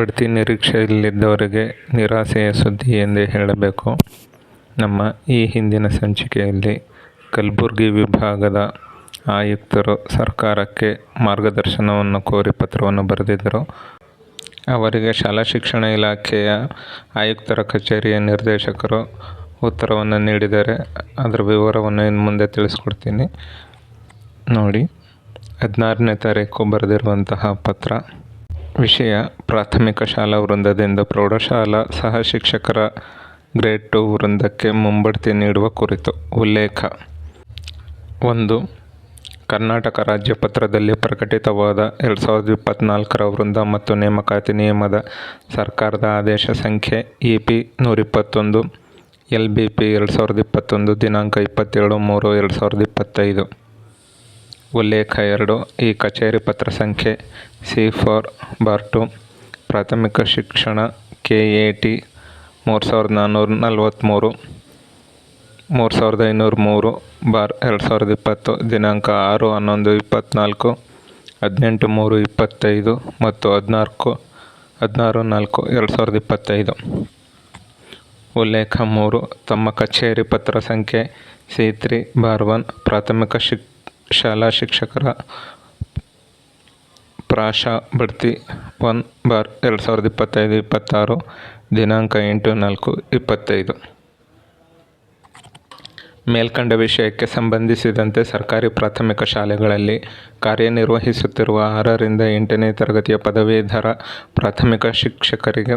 ಬಡ್ತಿ ನಿರೀಕ್ಷೆಯಲ್ಲಿದ್ದವರಿಗೆ ನಿರಾಸೆಯ ಸುದ್ದಿ ಎಂದೇ ಹೇಳಬೇಕು. ನಮ್ಮ ಈ ಹಿಂದಿನ ಸಂಚಿಕೆಯಲ್ಲಿ ಕಲಬುರಗಿ ವಿಭಾಗದ ಆಯುಕ್ತರು ಸರ್ಕಾರಕ್ಕೆ ಮಾರ್ಗದರ್ಶನವನ್ನು ಕೋರಿ ಪತ್ರವನ್ನು ಬರೆದಿದ್ದರು. ಅವರಿಗೆ ಶಾಲಾ ಶಿಕ್ಷಣ ಇಲಾಖೆಯ ಆಯುಕ್ತರ ಕಚೇರಿಯ ನಿರ್ದೇಶಕರು ಉತ್ತರವನ್ನು ನೀಡಿದರೆ ಅದರ ವಿವರವನ್ನು ಇನ್ನು ಮುಂದೆ ತಿಳಿಸ್ಕೊಡ್ತೀನಿ. ನೋಡಿ, ಹದಿನಾರನೇ ತಾರೀಕು ಬರೆದಿರುವಂತಹ ಪತ್ರ. ವಿಷಯ ಪ್ರಾಥಮಿಕ ಶಾಲಾ ವೃಂದದಿಂದ ಪ್ರೌಢಶಾಲಾ ಸಹ ಶಿಕ್ಷಕರ ಗ್ರೇಡ್ ಟು ವೃಂದಕ್ಕೆ ಮುಂಬಡ್ತಿ ನೀಡುವ ಕುರಿತು ಉಲ್ಲೇಖ. ಒಂದು, ಕರ್ನಾಟಕ ರಾಜ್ಯ ಪತ್ರದಲ್ಲಿ ಪ್ರಕಟಿತವಾದ ಎರಡು ಸಾವಿರದ ಇಪ್ಪತ್ತ್ನಾಲ್ಕರ ವೃಂದ ಮತ್ತು ನೇಮಕಾತಿ ನಿಯಮದ ಸರ್ಕಾರದ ಆದೇಶ ಸಂಖ್ಯೆ ಇ ಪಿ ನೂರಿಪ್ಪತ್ತೊಂದು ಎಲ್ ಬಿ ಪಿ ಎರಡು ಸಾವಿರದ ಇಪ್ಪತ್ತೊಂದು, ದಿನಾಂಕ ಇಪ್ಪತ್ತೇಳು ಮೂರು ಎರಡು ಸಾವಿರದ ಇಪ್ಪತ್ತೈದು. ಉಲ್ಲೇಖ ಎರಡು. ಈ ಕಚೇರಿ ಪತ್ರ ಸಂಖ್ಯೆ ಸಿ ಫಾರ್ ಬಾರ್ ಟು. ಪ್ರಾಥಮಿಕ ಶಿಕ್ಷಣ ಕೆ ಎ ಟಿ ಮೂರು ಸಾವಿರದ ನಾನ್ನೂರ ನಲ್ವತ್ತ್ಮೂರು ಮೂರು ಸಾವಿರದ ಐನೂರ ಮೂರು ಬಾರ್ ಎರಡು ಸಾವಿರದ ಇಪ್ಪತ್ತು, ದಿನಾಂಕ ಆರು ಹನ್ನೊಂದು ಇಪ್ಪತ್ತ್ನಾಲ್ಕು ಹದಿನೆಂಟು ಮೂರು ಇಪ್ಪತ್ತೈದು ಮತ್ತು ಹದಿನಾಲ್ಕು, ಹದಿನಾರು ನಾಲ್ಕು ಎರಡು ಸಾವಿರದ ಇಪ್ಪತ್ತೈದು. ಉಲ್ಲೇಖ ಮೂರು. ತಮ್ಮ ಕಚೇರಿ ಪತ್ರ ಸಂಖ್ಯೆ ಸಿ ತ್ರೀ ಬಾರ್ ಒನ್. ಪ್ರಾಥಮಿಕ ಶಿಕ್ ಶಾಲಾ ಶಿಕ್ಷಕರ ಪ್ರಾಶಾ ಬಡ್ತಿ ಒನ್ ಬಾರ್ ಎರಡು ಸಾವಿರದ ಇಪ್ಪತ್ತೈದು, ಇಪ್ಪತ್ತಾರು, ದಿನಾಂಕ ಎಂಟು, ನಾಲ್ಕು, ಇಪ್ಪತ್ತೈದು. ಮೇಲ್ಕಂಡ ವಿಷಯಕ್ಕೆ ಸಂಬಂಧಿಸಿದಂತೆ ಸರ್ಕಾರಿ ಪ್ರಾಥಮಿಕ ಶಾಲೆಗಳಲ್ಲಿ ಕಾರ್ಯನಿರ್ವಹಿಸುತ್ತಿರುವ ಆರರಿಂದ ಎಂಟನೇ ತರಗತಿಯ ಪದವೀಧರ ಪ್ರಾಥಮಿಕ ಶಿಕ್ಷಕರಿಗೆ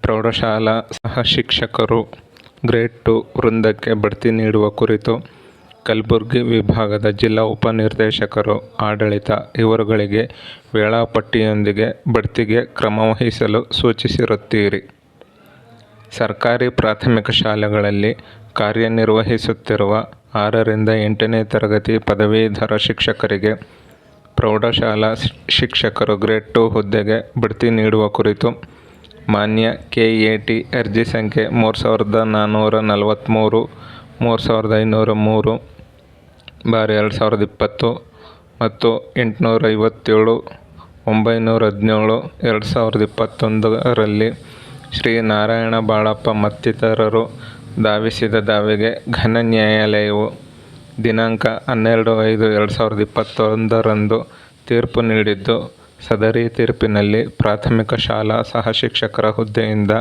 ಪ್ರೌಢಶಾಲಾ ಸಹ ಶಿಕ್ಷಕರು ಗ್ರೇಡ್ ಟು ವೃಂದಕ್ಕೆ ಬಡ್ತಿ ನೀಡುವ ಕುರಿತು ಕಲಬುರಗಿ ವಿಭಾಗದ ಜಿಲ್ಲಾ ಉಪನಿರ್ದೇಶಕರು, ಆಡಳಿತ ಇವರುಗಳಿಗೆ ವೇಳಾಪಟ್ಟಿಯೊಂದಿಗೆ ಬಡ್ತಿಗೆ ಕ್ರಮವಹಿಸಲು ಸೂಚಿಸಿರುತ್ತೀರಿ. ಸರ್ಕಾರಿ ಪ್ರಾಥಮಿಕ ಶಾಲೆಗಳಲ್ಲಿ ಕಾರ್ಯನಿರ್ವಹಿಸುತ್ತಿರುವ ಆರರಿಂದ ಎಂಟನೇ ತರಗತಿ ಪದವೀಧರ ಶಿಕ್ಷಕರಿಗೆ, ಪ್ರೌಢಶಾಲಾ ಶಿಕ್ಷಕರು ಗ್ರೇಡ್ ಟು ಹುದ್ದೆಗೆ ಬಡ್ತಿ ನೀಡುವ ಕುರಿತು ಮಾನ್ಯ ಕೆ ಎ ಟಿ ಅರ್ಜಿ ಸಂಖ್ಯೆ ಮೂರು ಸಾವಿರದ ನಾನ್ನೂರ ನಲವತ್ತ್ಮೂರು ಮೂರು ಸಾವಿರದ ಐನೂರ ಮೂರು ಬಾರ್ ಎರಡು ಸಾವಿರದ ಇಪ್ಪತ್ತು ಮತ್ತು ಎಂಟುನೂರ ಐವತ್ತೇಳು ಒಂಬೈನೂರ ಹದಿನೇಳು ಎರಡು ಸಾವಿರದ ಇಪ್ಪತ್ತೊಂದರಲ್ಲಿ ಶ್ರೀ ನಾರಾಯಣ ಬಾಳಪ್ಪ ಮತ್ತಿತರರು ಧಾವಿಸಿದ ದಾವೆಗೆ ಘನ ನ್ಯಾಯಾಲಯವು ದಿನಾಂಕ ಹನ್ನೆರಡು ಐದು ಎರಡು ಸಾವಿರದ ಇಪ್ಪತ್ತೊಂದರಂದು ತೀರ್ಪು ನೀಡಿದ್ದು. ಸದರಿ ತೀರ್ಪಿನಲ್ಲಿ ಪ್ರಾಥಮಿಕ ಶಾಲಾ ಸಹ ಶಿಕ್ಷಕರ ಹುದ್ದೆಯಿಂದ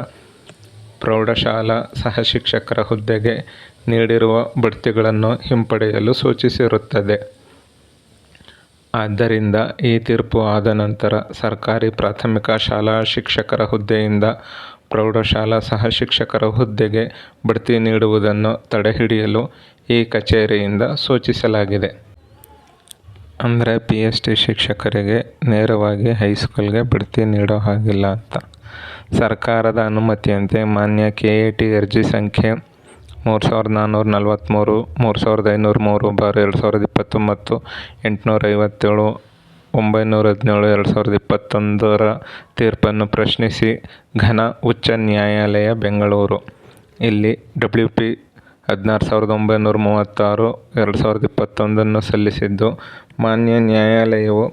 ಪ್ರೌಢಶಾಲಾ ಸಹ ಶಿಕ್ಷಕರ ಹುದ್ದೆಗೆ ನೀಡಿರುವ ಬಡ್ತಿಗಳನ್ನು ಹಿಂಪಡೆಯಲು ಸೂಚಿಸಿರುತ್ತದೆ. ಆದ್ದರಿಂದ ಈ ತೀರ್ಪು ಆದ ನಂತರ ಸರ್ಕಾರಿ ಪ್ರಾಥಮಿಕ ಶಾಲಾ ಶಿಕ್ಷಕರ ಹುದ್ದೆಯಿಂದ ಪ್ರೌಢಶಾಲಾ ಸಹ ಶಿಕ್ಷಕರ ಹುದ್ದೆಗೆ ಬಡ್ತಿ ನೀಡುವುದನ್ನು ತಡೆಹಿಡಿಯಲು ಈ ಕಚೇರಿಯಿಂದ ಸೂಚಿಸಲಾಗಿದೆ. ಅಂದರೆ ಪಿ ಎಚ್ ಡಿ ಶಿಕ್ಷಕರಿಗೆ ನೇರವಾಗಿ ಹೈಸ್ಕೂಲ್ಗೆ ಬಡ್ತಿ ನೀಡೋ ಹಾಗಿಲ್ಲ ಅಂತ. ಸರ್ಕಾರದ ಅನುಮತಿಯಂತೆ ಮಾನ್ಯ ಕೆ ಎ ಟಿ ಅರ್ಜಿ ಸಂಖ್ಯೆ ಮೂರು ಸಾವಿರದ ನಾನ್ನೂರ ನಲವತ್ತ್ಮೂರು ಮೂರು ಸಾವಿರದ ಐನೂರ ಮೂರು ಬಾರ್ ಎರಡು ಸಾವಿರದ ಇಪ್ಪತ್ತೊಂಬತ್ತು ಎಂಟುನೂರ ಐವತ್ತೇಳು ಒಂಬೈನೂರ ಹದಿನೇಳು, ಎರಡು ಸಾವಿರದ ಇಪ್ಪತ್ತೊಂದರ ತೀರ್ಪನ್ನು ಪ್ರಶ್ನಿಸಿ ಘನ ಉಚ್ಚ ನ್ಯಾಯಾಲಯ ಬೆಂಗಳೂರು. ಇಲ್ಲಿ ಡಬ್ಲ್ಯೂ ಪಿ ಹದಿನಾರು ಸಾವಿರದ ಒಂಬೈನೂರ ಮೂವತ್ತಾರು, ಎರಡು ಸಾವಿರದ ಇಪ್ಪತ್ತೊಂದನ್ನು ಸಲ್ಲಿಸಿದ್ದು ಮಾನ್ಯ ನ್ಯಾಯಾಲಯವು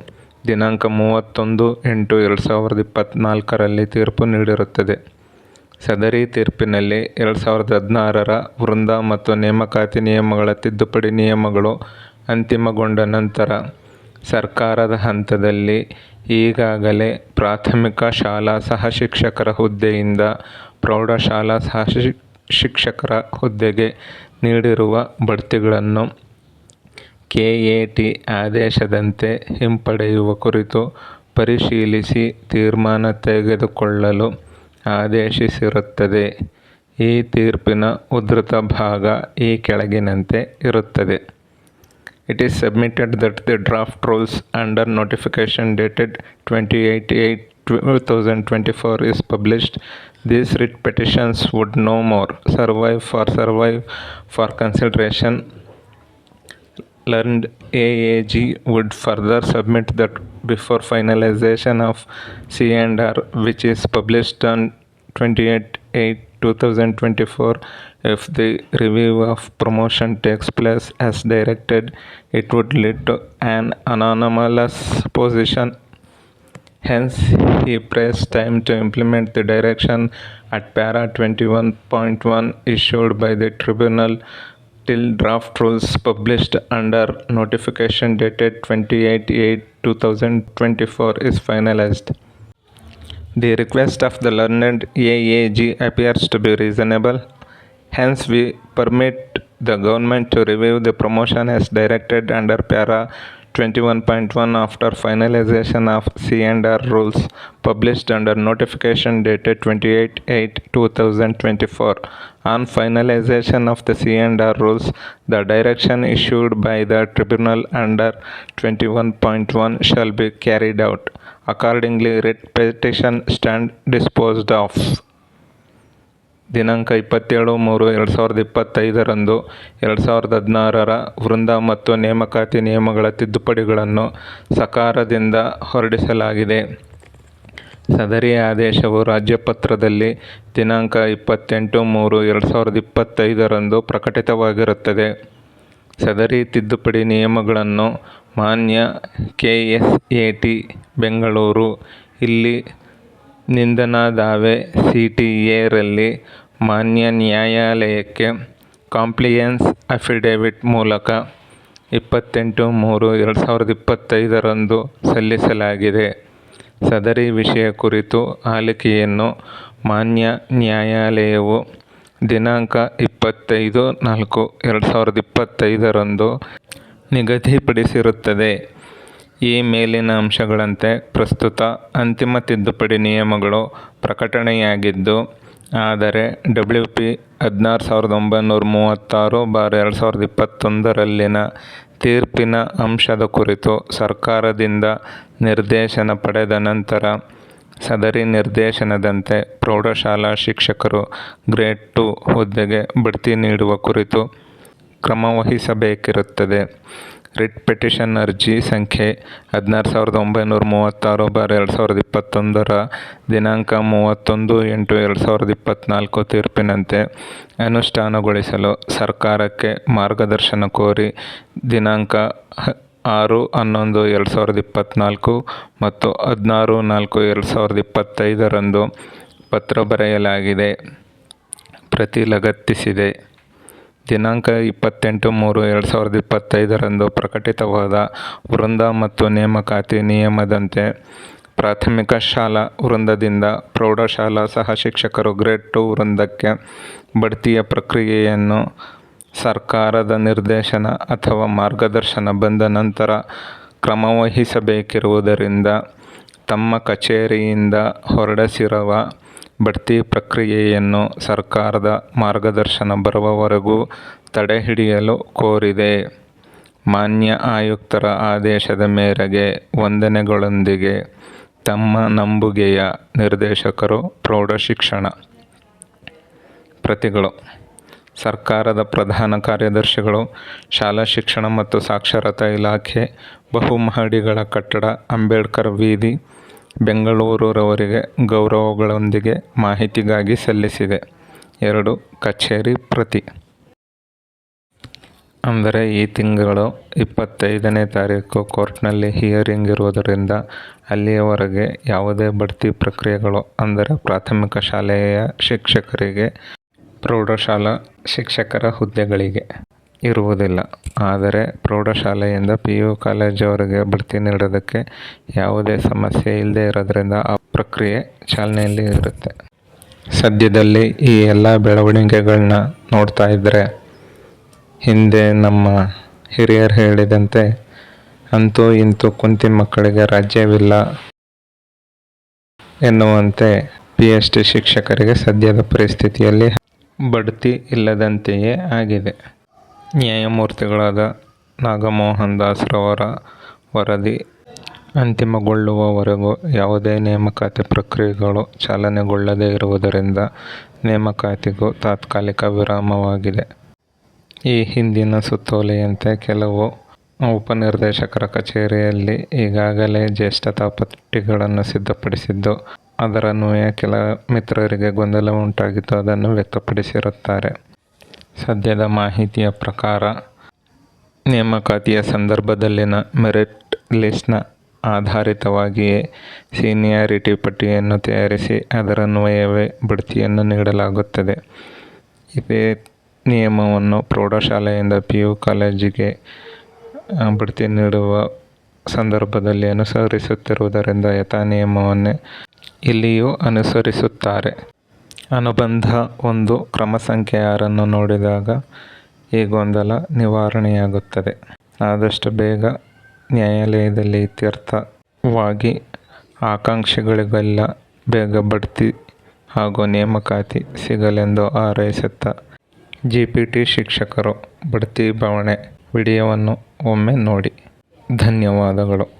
ದಿನಾಂಕ ಮೂವತ್ತೊಂದು ಎಂಟು ಎರಡು ಸಾವಿರದ ಇಪ್ಪತ್ತ್ನಾಲ್ಕರಲ್ಲಿ ತೀರ್ಪು ನೀಡಿರುತ್ತದೆ. ಸದರಿ ತೀರ್ಪಿನಲ್ಲಿ ಎರಡು ಸಾವಿರದ ಹದಿನಾರರ ವೃಂದ ಮತ್ತು ನೇಮಕಾತಿ ನಿಯಮಗಳ ತಿದ್ದುಪಡಿ ನಿಯಮಗಳು ಅಂತಿಮಗೊಂಡ ನಂತರ ಸರ್ಕಾರದ ಹಂತದಲ್ಲಿ ಈಗಾಗಲೇ ಪ್ರಾಥಮಿಕ ಶಾಲಾ ಸಹ ಶಿಕ್ಷಕರ ಹುದ್ದೆಯಿಂದ ಪ್ರೌಢಶಾಲಾ ಸಹ ಶಿಕ್ಷಕರ ಹುದ್ದೆಗೆ ನೀಡಿರುವ ಬಡ್ತಿಗಳನ್ನು ಕೆಎಟಿ ಆದೇಶದಂತೆ ಹಿಂಪಡೆಯುವ ಕುರಿತು ಪರಿಶೀಲಿಸಿ ತೀರ್ಮಾನ ತೆಗೆದುಕೊಳ್ಳಲು ಆದೇಶಿಸಿರುತ್ತದೆ. ಈ ತೀರ್ಪಿನ ಉದ್ಧತ ಭಾಗ ಈ ಕೆಳಗಿನಂತೆ ಇರುತ್ತದೆ. It is submitted that the draft rules under notification dated twenty eight eight two thousand twenty four is published this writ petitions would no more survive for survive for consideration Learned AAG would further submit that before finalization of C&R which is published on 28/8/2024 if the review of promotion takes place as directed it would lead to an anomalous position. Hence, he prays time to implement the direction at para 21.1 issued by the tribunal till draft rules published under notification dated 28/8/2024 is finalized. The request of the learned AAG appears to be reasonable. Hence, we permit the government to review the promotion as directed under para 21.1 after finalization of C&R rules published under notification dated 28/8/2024. On finalization of the C&R rules, the direction issued by the tribunal under 21.1 shall be carried out. Accordingly, writ petition stand disposed of. ದಿನಾಂಕ ಇಪ್ಪತ್ತೇಳು ಮೂರು ಎರಡು ಸಾವಿರದ ಇಪ್ಪತ್ತೈದರಂದು ಎರಡು ಸಾವಿರದ ಹದಿನಾರರ ವೃಂದ ಮತ್ತು ನೇಮಕಾತಿ ನಿಯಮಗಳ ತಿದ್ದುಪಡಿಗಳನ್ನು ಸಕಾರದಿಂದ ಹೊರಡಿಸಲಾಗಿದೆ. ಸದರಿ ಆದೇಶವು ರಾಜ್ಯಪತ್ರದಲ್ಲಿ ದಿನಾಂಕ ಇಪ್ಪತ್ತೆಂಟು ಮೂರು ಎರಡು ಸಾವಿರದ ಇಪ್ಪತ್ತೈದರಂದು ಪ್ರಕಟಿತವಾಗಿರುತ್ತದೆ. ಸದರಿ ತಿದ್ದುಪಡಿ ನಿಯಮಗಳನ್ನು ಮಾನ್ಯ K S A T Bengaluru, ಇಲ್ಲಿ ನಿಂದನಾ ದಾವೆ ಸಿ ಟಿ ಎರಲ್ಲಿ ಮಾನ್ಯ ನ್ಯಾಯಾಲಯಕ್ಕೆ ಕಾಂಪ್ಲಿಯನ್ಸ್ ಅಫಿಡೇವಿಟ್ ಮೂಲಕ ಇಪ್ಪತ್ತೆಂಟು ಮೂರು ಎರಡು ಸಾವಿರದ ಇಪ್ಪತ್ತೈದರಂದು ಸಲ್ಲಿಸಲಾಗಿದೆ. ಸದರಿ ವಿಷಯ ಕುರಿತು ಆಲಿಕೆಯನ್ನು ಮಾನ್ಯ ನ್ಯಾಯಾಲಯವು ದಿನಾಂಕ ಇಪ್ಪತ್ತೈದು ನಾಲ್ಕು ಎರಡು ಸಾವಿರದ ಇಪ್ಪತ್ತೈದರಂದು ನಿಗದಿಪಡಿಸಿರುತ್ತದೆ. ಈ ಮೇಲಿನ ಅಂಶಗಳಂತೆ ಪ್ರಸ್ತುತ ಅಂತಿಮ ತಿದ್ದುಪಡಿ ನಿಯಮಗಳು ಪ್ರಕಟಣೆಯಾಗಿದ್ದು ಆದರೆ ಡಬ್ಲ್ಯೂ ಪಿ ಹದಿನಾರು ಸಾವಿರದ ಒಂಬೈನೂರ ಮೂವತ್ತಾರು ಬಾರ್ ಎರಡು ಸಾವಿರದ ಇಪ್ಪತ್ತೊಂದರಲ್ಲಿನ ತೀರ್ಪಿನ ಅಂಶದ ಕುರಿತು ಸರ್ಕಾರದಿಂದ ನಿರ್ದೇಶನ ಪಡೆದ ನಂತರ ಸದರಿ ನಿರ್ದೇಶನದಂತೆ ಪ್ರೌಢಶಾಲಾ ಶಿಕ್ಷಕರು ಗ್ರೇಡ್ ಟು ಹುದ್ದೆಗೆ ಬಡ್ತಿ ನೀಡುವ ಕುರಿತು ಕ್ರಮವಹಿಸಬೇಕಿರುತ್ತದೆ ರಿಟ್ ಪಿಟಿಷನ್ ಅರ್ಜಿ ಸಂಖ್ಯೆ ಹದಿನಾರು ಸಾವಿರದ ಒಂಬೈನೂರ ಮೂವತ್ತಾರು ಬಾರ್ ಎರಡು ಸಾವಿರದ ಇಪ್ಪತ್ತೊಂದರ ದಿನಾಂಕ ಮೂವತ್ತೊಂದು ಎಂಟು ಎರಡು ಸಾವಿರದ ಇಪ್ಪತ್ತ್ನಾಲ್ಕು ತೀರ್ಪಿನಂತೆ ಅನುಷ್ಠಾನಗೊಳಿಸಲು ಸರ್ಕಾರಕ್ಕೆ ಮಾರ್ಗದರ್ಶನ ಕೋರಿ ದಿನಾಂಕ ಆರು ಹನ್ನೊಂದು ಎರಡು ಸಾವಿರದ ಇಪ್ಪತ್ತ್ನಾಲ್ಕು ಮತ್ತು ಹದಿನಾರು ನಾಲ್ಕು ಎರಡು ಸಾವಿರದ ಇಪ್ಪತ್ತೈದರಂದು ಪತ್ರ ಬರೆಯಲಾಗಿದೆ. ಪ್ರತಿ ಲಗತ್ತಿಸಿದೆ ದಿನಾಂಕ ಇಪ್ಪತ್ತೆಂಟು ಮೂರು ಎರಡು ಸಾವಿರದ ಇಪ್ಪತ್ತೈದರಂದು ಪ್ರಕಟಿತವಾದ ವೃಂದ ಮತ್ತು ನೇಮಕಾತಿ ನಿಯಮದಂತೆ ಪ್ರಾಥಮಿಕ ಶಾಲಾ ವೃಂದದಿಂದ ಪ್ರೌಢಶಾಲಾ ಸಹ ಶಿಕ್ಷಕರು ಗ್ರೇಡ್ ಟು ವೃಂದಕ್ಕೆ ಬಡ್ತಿಯ ಪ್ರಕ್ರಿಯೆಯನ್ನು ಸರ್ಕಾರದ ನಿರ್ದೇಶನ ಅಥವಾ ಮಾರ್ಗದರ್ಶನ ಬಂದ ನಂತರ ಕ್ರಮವಹಿಸಬೇಕಿರುವುದರಿಂದ ತಮ್ಮ ಕಚೇರಿಯಿಂದ ಹೊರಡಿಸಿರುವ ಬಡ್ತಿ ಪ್ರಕ್ರಿಯೆಯನ್ನು ಸರ್ಕಾರದ ಮಾರ್ಗದರ್ಶನ ಬರುವವರೆಗೂ ತಡೆಹಿಡಿಯಲು ಕೋರಿದೆ. ಮಾನ್ಯ ಆಯುಕ್ತರ ಆದೇಶದ ಮೇರೆಗೆ ವಂದನೆಗಳೊಂದಿಗೆ ತಮ್ಮ ನಂಬುಗೆಯ ನಿರ್ದೇಶಕರು ಪ್ರೌಢಶಿಕ್ಷಣ ಪ್ರತಿಗಳು, ಸರ್ಕಾರದ ಪ್ರಧಾನ ಕಾರ್ಯದರ್ಶಿಗಳು, ಶಾಲಾ ಶಿಕ್ಷಣ ಮತ್ತು ಸಾಕ್ಷರತಾ ಇಲಾಖೆ, ಬಹುಮಹಡಿಗಳ ಕಟ್ಟಡ, ಅಂಬೇಡ್ಕರ್ ವೀದಿ ಬೆಂಗಳೂರವರಿಗೆ ಗೌರವಗಳೊಂದಿಗೆ ಮಾಹಿತಿಗಾಗಿ ಸಲ್ಲಿಸಿದೆ. ಎರಡು, ಕಚೇರಿ ಪ್ರತಿ. ಅಂದರೆ ಈ ತಿಂಗಳು ಇಪ್ಪತ್ತೈದನೇ ತಾರೀಕು ಕೋರ್ಟ್ನಲ್ಲಿ ಹಿಯರಿಂಗ್ ಇರುವುದರಿಂದ ಅಲ್ಲಿಯವರೆಗೆ ಯಾವುದೇ ಬಡ್ತಿ ಪ್ರಕ್ರಿಯೆಗಳು, ಅಂದರೆ ಪ್ರಾಥಮಿಕ ಶಾಲೆಯ ಶಿಕ್ಷಕರಿಗೆ, ಪ್ರೌಢಶಾಲಾ ಶಿಕ್ಷಕರ ಹುದ್ದೆಗಳಿಗೆ ಇರುವುದಿಲ್ಲ. ಆದರೆ ಪ್ರೌಢಶಾಲೆಯಿಂದ ಪಿ ಯು ಕಾಲೇಜವರೆಗೆ ಬಡ್ತಿ ನೀಡೋದಕ್ಕೆ ಯಾವುದೇ ಸಮಸ್ಯೆ ಇಲ್ಲದೇ ಇರೋದ್ರಿಂದ ಆ ಪ್ರಕ್ರಿಯೆ ಚಾಲನೆಯಲ್ಲಿ ಇರುತ್ತೆ. ಸದ್ಯದಲ್ಲಿ ಈ ಎಲ್ಲ ಬೆಳವಣಿಗೆಗಳನ್ನ ನೋಡ್ತಾ ಇದ್ದರೆ ಹಿಂದೆ ನಮ್ಮ ಹಿರಿಯರು ಹೇಳಿದಂತೆ ಅಂತೂ ಇಂತೂ ಕುಂತಿ ಮಕ್ಕಳಿಗೆ ರಾಜ್ಯವಿಲ್ಲ ಎನ್ನುವಂತೆ ಪಿ ಎಚ್ ಡಿ ಶಿಕ್ಷಕರಿಗೆ ಸದ್ಯದ ಪರಿಸ್ಥಿತಿಯಲ್ಲಿ ಬಡ್ತಿ ಇಲ್ಲದಂತೆಯೇ ಆಗಿದೆ. ನ್ಯಾಯಮೂರ್ತಿಗಳಾದ ನಾಗಮೋಹನ್ ದಾಸ್ರವರ ವರದಿ ಅಂತಿಮಗೊಳ್ಳುವವರೆಗೂ ಯಾವುದೇ ನೇಮಕಾತಿ ಪ್ರಕ್ರಿಯೆಗಳು ಚಾಲನೆಗೊಳ್ಳದೇ ಇರುವುದರಿಂದ ನೇಮಕಾತಿಗೂ ತಾತ್ಕಾಲಿಕ ವಿರಾಮವಾಗಿದೆ. ಈ ಹಿಂದಿನ ಸುತ್ತೋಲೆಯಂತೆ ಕೆಲವು ಉಪನಿರ್ದೇಶಕರ ಕಚೇರಿಯಲ್ಲಿ ಈಗಾಗಲೇ ಜ್ಯೇಷ್ಠತಾ ಪಟ್ಟಿಗಳನ್ನು ಸಿದ್ಧಪಡಿಸಿದ್ದು ಅದರನ್ವಯ ಕೆಲ ಮಿತ್ರರಿಗೆ ಗೊಂದಲ ಉಂಟಾಗಿತ್ತು, ಅದನ್ನು ವ್ಯಕ್ತಪಡಿಸಿರುತ್ತಾರೆ. ಸದ್ಯದ ಮಾಹಿತಿಯ ಪ್ರಕಾರ, ನೇಮಕಾತಿಯ ಸಂದರ್ಭದಲ್ಲಿನ ಮೆರಿಟ್ ಲಿಸ್ಟ್ನ ಆಧಾರಿತವಾಗಿಯೇ ಸೀನಿಯಾರಿಟಿ ಪಟ್ಟಿಯನ್ನು ತಯಾರಿಸಿ ಅದರನ್ವಯವೇ ಬಡ್ತಿಯನ್ನು ನೀಡಲಾಗುತ್ತದೆ. ಇದೇ ನಿಯಮವನ್ನು ಪ್ರೌಢಶಾಲೆಯಿಂದ ಪಿ ಯು ಕಾಲೇಜಿಗೆ ಬಡ್ತಿ ನೀಡುವ ಸಂದರ್ಭದಲ್ಲಿ ಅನುಸರಿಸುತ್ತಿರುವುದರಿಂದ ಯಥಾ ನಿಯಮವನ್ನೇ ಇಲ್ಲಿಯೂ ಅನುಸರಿಸುತ್ತಾರೆ. ಅನುಬಂಧ ಒಂದು ಕ್ರಮ ಸಂಖ್ಯೆ ಆರನ್ನು ನೋಡಿದಾಗ ಈ ಗೊಂದಲ ನಿವಾರಣೆಯಾಗುತ್ತದೆ. ಆದಷ್ಟು ಬೇಗ ನ್ಯಾಯಾಲಯದಲ್ಲಿ ಇತ್ಯರ್ಥವಾಗಿ ಆಕಾಂಕ್ಷಿಗಳಿಗೆಲ್ಲ ಬೇಗ ಬಡ್ತಿ ಹಾಗೂ ನೇಮಕಾತಿ ಸಿಗಲೆಂದು ಹಾರೈಸುತ್ತಾ ಜಿ ಪಿ ಟಿ ಶಿಕ್ಷಕರು ಬಡ್ತಿ ಬವಣೆ ವಿಡಿಯೋವನ್ನು ಒಮ್ಮೆ ನೋಡಿ. ಧನ್ಯವಾದಗಳು.